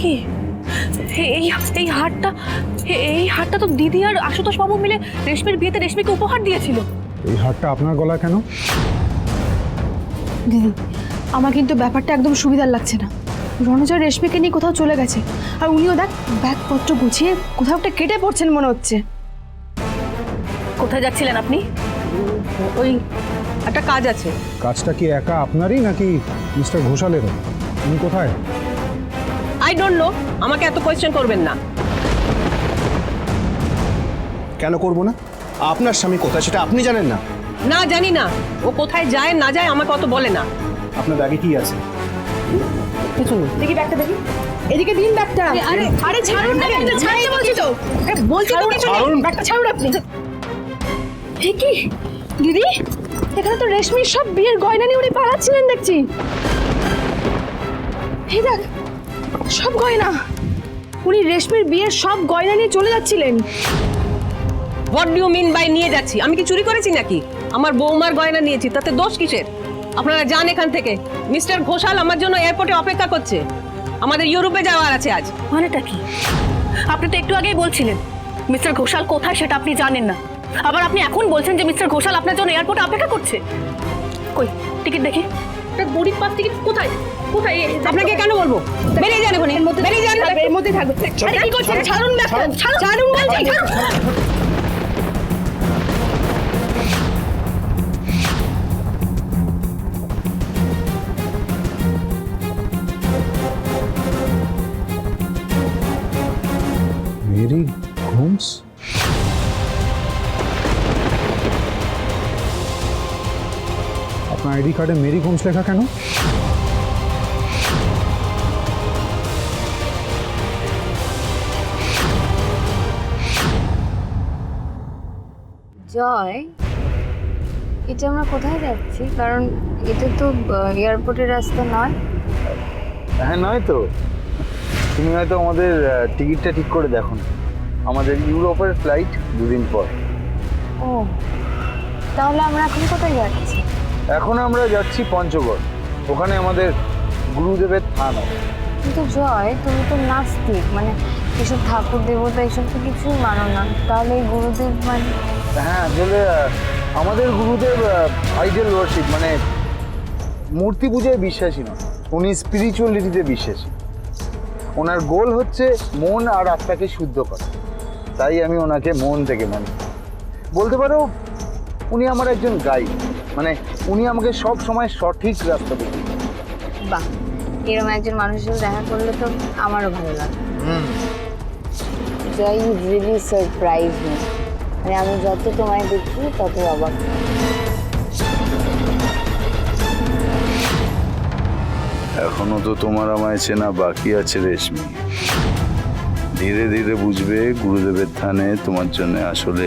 কি? এই এই হারটা এই হারটা তো দিদি আর আশুতোষ বাবু মিলে রেশমির বিয়েতে রেশমিকে উপহার দিয়েছিল। এই হারটা আপনার গলায় কেন? দিদি আমার কিন্তু ব্যাপারটা একদম সুবিধার লাগছে না। রণজয় রেশমিকে নিয়ে কোথাও চলে গেছে। আর উনিও দেখ ব্যাগপত্র গুছিয়ে কোথাও একটা কেটে পড়ছেন মনে হচ্ছে। কোথায় যাচ্ছিলেন আপনি? ওই একটা কাজ আছে। কাজটা কি একা আপনারই নাকি মিস্টার ঘোষালেরও? উনি কোথায়? আই ডোন্ট নো আমাকে এত কোয়েশ্চেন করবেন না। কেন করব না? আপনার স্বামী কোথায় সেটা আপনি জানেন না। না জানি না। ও কোথায় যায় না যায় আমাকে অত বলে না। আপনার ব্যাগে কি আছে? কিছু নেই দেখি ব্যাগটা দেখি। এদিকে দিন ব্যাগটা। আরে আরে ছাড়ুন না ব্যাগটা ছাড়তে বলছি তো। বলছি তো ছাড়ুন। ব্যাগটা ছাড়ুন আপনি। এ কি? দিদি এখানে তো রেশমির সব বিয়ের গয়না নিয়ে উনি পালাচ্ছিলেন দেখছি। এই দেখ সব গয়না। উনি রেশমির বিয়ের সব গয়না নিয়ে চলে যাচ্ছিলেন। হোয়াট ডু মিন বাই নিয়ে যাচ্ছি? আমি কি চুরি করেছি নাকি? আমার বৌমার গয়না নিয়েছি তাতে দোষ কিসের? আপনারা যান এখান থেকে। মিস্টার ঘোষাল আমার জন্য এয়ারপোর্টে অপেক্ষা করছে। আমাদের ইউরোপে যাওয়ার আছে আজ। মানেটা কি? আপনি তো একটু আগেই বলছিলেন মিস্টার ঘোষাল কোথায় সেটা আপনি জানেন না। আবার আপনি এখন বলছেন যে মিস্টার ঘোষাল আপনার জন্য এয়ারপোর্টে অপেক্ষা করছে। কই টিকিট দেখি। একটা গরিব পাশ থেকে কোথায়? কোথায়? আপনাকে কেন বলব? বেরিয়ে যান এখনই। বেরিয়ে যান। এর মধ্যে থাকবে। আরে কি করছেন? ছাড়ুন না ছাড়ুন বলছি ছাড়ুন। আপনার আইডি কার্ডে মেরি ঘুমস লেখা কেন? জয় এটা আমরা কোথায় যাচ্ছি? কারণ এটা তো এয়ারপোর্টের রাস্তা নয়। হ্যাঁ নয় তো। তুমি হয়তো আমাদের টিকিটটা ঠিক করে দেখো না। আমাদের ইউরোপের ফ্লাইট দুদিন পর। ও তাহলে আমরা এখন কোথায় যাচ্ছি? এখন আমরা যাচ্ছি পঞ্চগড়। ওখানে আমাদের গুরুদেবের থান। আছে কিন্তু জয় তুমি তো নাস্তিক মানে এসব ঠাকুর দেবতা এসব তো কিছুই মানো না। তাহলে গুরুদেব মানে? হ্যাঁ আসলে আমাদের গুরুদেব আইডেল ওয়ার্শিপ মানে মূর্তি পূজায় বিশ্বাসী নয় উনি স্পিরিচুয়ালিটিতে বিশ্বাসী। ওনার গোল হচ্ছে মন আর আত্মাকে শুদ্ধ করা। তাই আমি ওনাকে মন থেকে মানি। বলতে পারো উনি আমার একজন গাইড মানে উনি আমাকে সব সময় সঠিক রাস্তা দেখিয়ে। বাহ এরকম একজন মানুষের সাথে দেখা করলে তো আমারও ভালো লাগে। Joy you really surprise me মানে আমি যত তোমায় দেখি তত অবাক। এখনও তো তোমার আমায় চেনা বাকি আছে রেশমি। ধীরে ধীরে বুঝবে গুরুদেবের থানে তোমার জন্য আসলে